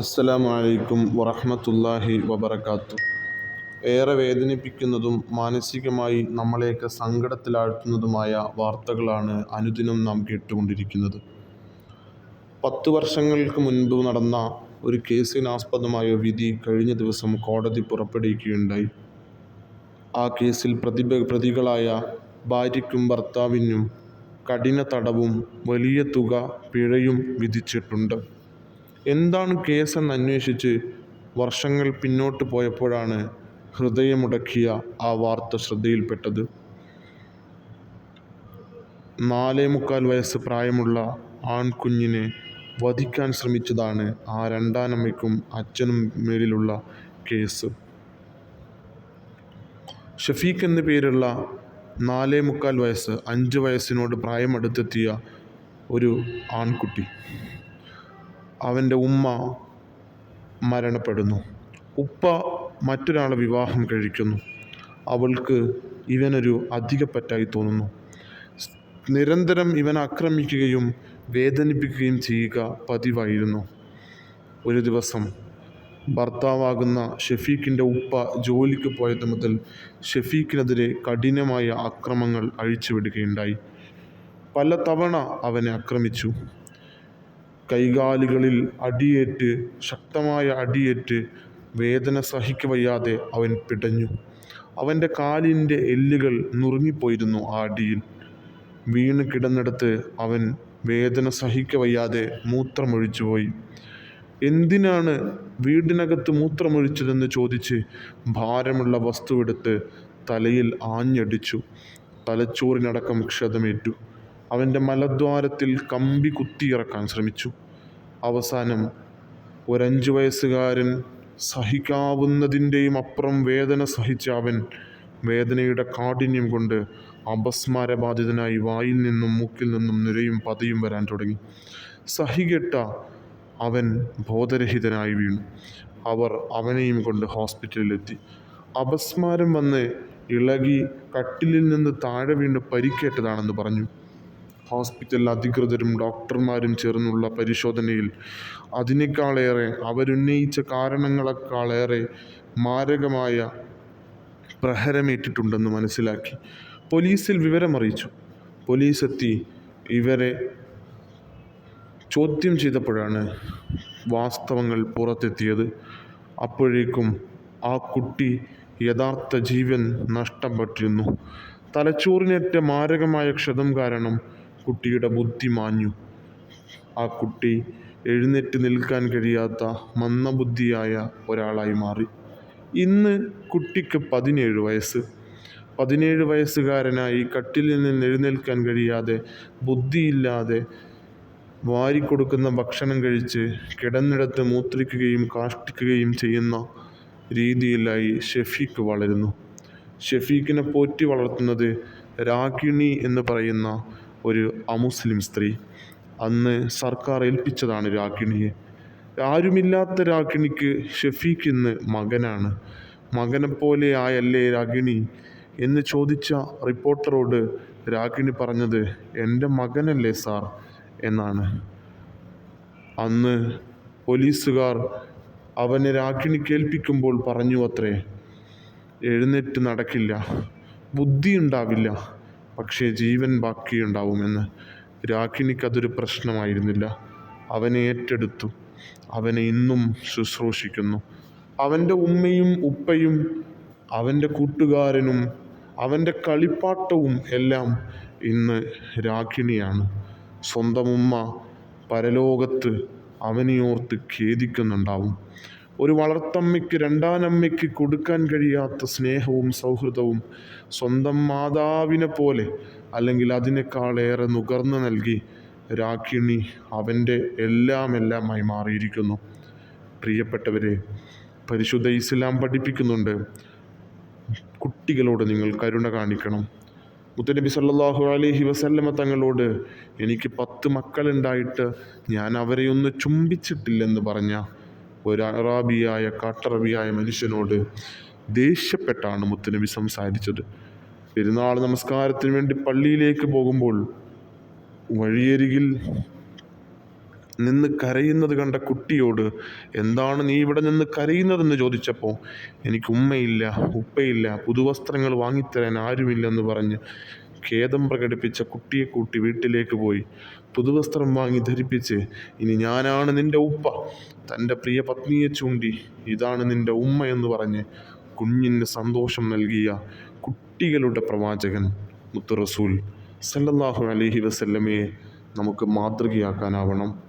അസ്സലാമു അലൈക്കും വറഹ്മത്തുള്ളാഹി വബറകാത്തു. ഏറെ വേദനിപ്പിക്കുന്നതും മാനസികമായി നമ്മളെയൊക്കെ സങ്കടത്തിലാഴ്ത്തുന്നതുമായ വാർത്തകളാണ് അനുദിനം നാം കേട്ടുകൊണ്ടിരിക്കുന്നത്. പത്ത് വർഷങ്ങൾക്ക് മുൻപ് നടന്ന ഒരു കേസിനാസ്പദമായ വിധി കഴിഞ്ഞ ദിവസം കോടതി പുറപ്പെടുവിക്കുകയുണ്ടായി. ആ കേസിൽ പ്രതിഭ പ്രതികളായ ഭാര്യയ്ക്കും ഭർത്താവിനും കഠിന തടവും വലിയ തുക പിഴയും വിധിച്ചിട്ടുണ്ട്. എന്താണ് കേസ് എന്ന് അന്വേഷിച്ച് വർഷങ്ങൾ പിന്നോട്ട് പോയപ്പോഴാണ് ഹൃദയമുടക്കിയ ആ വാർത്ത ശ്രദ്ധയിൽപ്പെട്ടത്. നാലേ മുക്കാൽ വയസ്സ് പ്രായമുള്ള ആൺകുഞ്ഞിനെ വധിക്കാൻ ശ്രമിച്ചതാണ് ആ രണ്ടാനമ്മയ്ക്കും അച്ഛനും മേലിലുള്ള കേസ്. ഷഫീഖ് എന്നു പേരുള്ള നാലേ മുക്കാൽ വയസ്സ് അഞ്ച് വയസ്സിനോട് പ്രായമടുത്തെത്തിയ ഒരു ആൺകുട്ടി. അവന്റെ ഉമ്മ മരണപ്പെടുന്നു. ഉപ്പ മറ്റൊരാളെ വിവാഹം കഴിക്കുന്നു. അവൾക്ക് ഇവനൊരു അധികപ്പറ്റായി തോന്നുന്നു. നിരന്തരം ഇവൻ ആക്രമിക്കുകയും വേദനിപ്പിക്കുകയും ചെയ്യുക പതിവായിരുന്നു. ഒരു ദിവസം ഭർത്താവാകുന്ന ഷെഫീഖിന്റെ ഉപ്പ ജോലിക്ക് പോയത് മുതൽ ഷെഫീഖിനെതിരെ കഠിനമായ അക്രമങ്ങൾ അഴിച്ചുവിടുകയുണ്ടായി. പല തവണ അവനെ ആക്രമിച്ചു. കൈകാലുകളിൽ അടിയേറ്റ് ശക്തമായ അടിയേറ്റ് വേദന സഹിക്കവയ്യാതെ അവൻ പിടഞ്ഞു. അവന്റെ കാലിന്റെ എല്ലുകൾ നുറുങ്ങിപ്പോയിരുന്നു ആ അടിയിൽ. വീണ് കിടന്നിടത്ത് അവൻ വേദന സഹിക്കവയ്യാതെ മൂത്രമൊഴിച്ചുപോയി എന്തിനാണ് വീടിനകത്ത് മൂത്രമൊഴിച്ചതെന്ന് ചോദിച്ച് ഭാരമുള്ള വസ്തുവെടുത്ത് തലയിൽ ആഞ്ഞടിച്ചു. തലച്ചോറിനടക്കം ക്ഷതമേറ്റു. അവന്റെ മലദ്വാരത്തിൽ കമ്പി കുത്തിയിറക്കാൻ ശ്രമിച്ചു. അവസാനം ഒരഞ്ചു വയസ്സുകാരൻ സഹിക്കാവുന്നതിന്റെയും അപ്പുറം വേദന സഹിച്ച അവൻ വേദനയുടെ കാഠിന്യം കൊണ്ട് അപസ്മാരബാധിതനായി വായിൽ നിന്നും മൂക്കിൽ നിന്നും നുരയും പതയും വരാൻ തുടങ്ങി. സഹികെട്ട അവൻ ബോധരഹിതനായി വീണു. അവർ അവനെയും കൊണ്ട് ഹോസ്പിറ്റലിലെത്തി. അപസ്മാരം വന്ന് ഇളകി കട്ടിലിൽ നിന്ന് താഴെ വീണ് പരിക്കേറ്റതാണെന്ന് പറഞ്ഞു. ഹോസ്പിറ്റൽ അധികൃതരും ഡോക്ടർമാരും ചേർന്നുള്ള പരിശോധനയിൽ അതിനേക്കാളേറെ അവരുന്നയിച്ച കാരണങ്ങളെക്കാളേറെ മാരകമായ പ്രഹരമേറ്റിട്ടുണ്ടെന്ന് മനസ്സിലാക്കി. പോലീസിൽ വിവരമറിയിച്ചു. പോലീസ് എത്തി ഇവരെ ചോദ്യം ചെയ്തപ്പോഴാണ് വാസ്തവങ്ങൾ പുറത്തെത്തിയത്. അപ്പോഴേക്കും ആ കുട്ടി യഥാർത്ഥ ജീവൻ നഷ്ടപ്പെട്ടിരുന്നു. തലച്ചോറിനേറ്റ മാരകമായ ക്ഷതം കാരണം കുട്ടിയുടെ ബുദ്ധി മാഞ്ഞു. ആ കുട്ടി എഴുന്നേറ്റ് നിൽക്കാൻ കഴിയാത്ത മന്ദബുദ്ധിയായ ഒരാളായി മാറി. ഇന്ന് കുട്ടിക്ക് പതിനേഴ് വയസ്സ്. പതിനേഴ് വയസ്സുകാരനായി കട്ടിലിൽ നിന്ന് എഴുന്നേൽക്കാൻ കഴിയാതെ ബുദ്ധിയില്ലാതെ വാരിക്കൊടുക്കുന്ന ഭക്ഷണം കഴിച്ച് കിടന്നിടത്ത് മൂത്രിക്കുകയും കാഷ്ടിക്കുകയും ചെയ്യുന്ന രീതിയിലായി ഷെഫീഖ് വളരുന്നു. ഷെഫീഖിനെ പോറ്റി വളർത്തുന്നത് രാഗിണി എന്ന് പറയുന്ന ഒരു അമുസ്ലിം സ്ത്രീ അന്ന് സർക്കാർ ഏൽപ്പിച്ചതാണ് രാഗിണിയെ. ആരുമില്ലാത്ത രാഗിണിക്ക് ഷെഫീഖ് ഇന്ന് മകനാണ്. മകനെപ്പോലെ ആയല്ലേ രാഗിണി? എന്ന് ചോദിച്ച റിപ്പോർട്ടറോട് രാഗിണി പറഞ്ഞത് എന്റെ മകനല്ലേ സാർ എന്നാണ്. അന്ന് പോലീസുകാർ അവനെ രാഗിണി കേൾപ്പിക്കുമ്പോൾ പറഞ്ഞു അത്രേ. എഴുന്നേറ്റ് നടക്കില്ല. ബുദ്ധി ഉണ്ടാവില്ല. പക്ഷേ ജീവൻ ബാക്കിയുണ്ടാവുമെന്ന് രാഖിനിക്കതൊരു പ്രശ്നമായിരുന്നില്ല. അവനെ ഏറ്റെടുത്തു. അവനെ ഇന്നും ശുശ്രൂഷിക്കുന്നു. അവന്റെ ഉമ്മയും ഉപ്പയും അവന്റെ കൂട്ടുകാരനും അവന്റെ കളിപ്പാട്ടവും എല്ലാം ഇന്ന് രാഖിണിയാണ് സ്വന്തം ഉമ്മ പരലോകത്ത് അവനെയോർത്ത് ഖേദിക്കുന്നുണ്ടാവും. ഒരു വളർത്തമ്മയ്ക്ക് രണ്ടാനമ്മയ്ക്ക് കൊടുക്കാൻ കഴിയാത്ത സ്നേഹവും സൗഹൃദവും സ്വന്തം മാതാവിനെ പോലെ അല്ലെങ്കിൽ അതിനേക്കാളേറെ നുകർന്നു നൽകി രാഖിണി അവന്റെ എല്ലാം എല്ലാമായി മാറിയിരിക്കുന്നു. പ്രിയപ്പെട്ടവരെ പരിശുദ്ധ ഇസ്ലാം പഠിപ്പിക്കുന്നുണ്ട്. കുട്ടികളോട് നിങ്ങൾ കരുണ കാണിക്കണം. മുത്തനബി സല്ലാഹു അലൈഹി വസല്ലമ തങ്ങളോട് എനിക്ക് പത്ത് മക്കളുണ്ടായിട്ട് ഞാൻ അവരെയൊന്ന് ചുംബിച്ചിട്ടില്ലെന്ന് പറഞ്ഞ ഒരു അറാബിയായ കാട്ടറബിയായ മനുഷ്യനോട് ദേഷ്യപ്പെട്ടാണ് മുത്തനബി സംസാരിച്ചത്. പെരുന്നാൾ നമസ്കാരത്തിന് വേണ്ടി പള്ളിയിലേക്ക് പോകുമ്പോൾ വഴിയരികിൽ നിന്ന് കരയുന്നത് കണ്ട കുട്ടിയോട് എന്താണ് നീ ഇവിടെ നിന്ന് കരയുന്നതെന്ന് ചോദിച്ചപ്പോൾ എനിക്ക് ഉമ്മയില്ല ഉപ്പയില്ല പുതുവസ്ത്രങ്ങൾ വാങ്ങിത്തരാൻ ആരുമില്ലെന്ന് പറഞ്ഞ് ഖേദം പ്രകടിപ്പിച്ച കുട്ടിയെ കൂട്ടി വീട്ടിലേക്ക് പോയി. പുതുവസ്ത്രം വാങ്ങി ധരിപ്പിച്ച് ഇനി ഞാനാണ് നിന്റെ ഉപ്പ. തന്റെ പ്രിയ പത്നിയെ ചൂണ്ടി ഇതാണ് നിന്റെ ഉമ്മ എന്ന് പറഞ്ഞ് കുഞ്ഞിന് സന്തോഷം നൽകിയ കുട്ടികളുടെ പ്രവാചകൻ മുത്തു റസൂൽ സല്ലല്ലാഹു അലഹി വസല്ലമയെ നമുക്ക് മാതൃകയാക്കാനാവണം.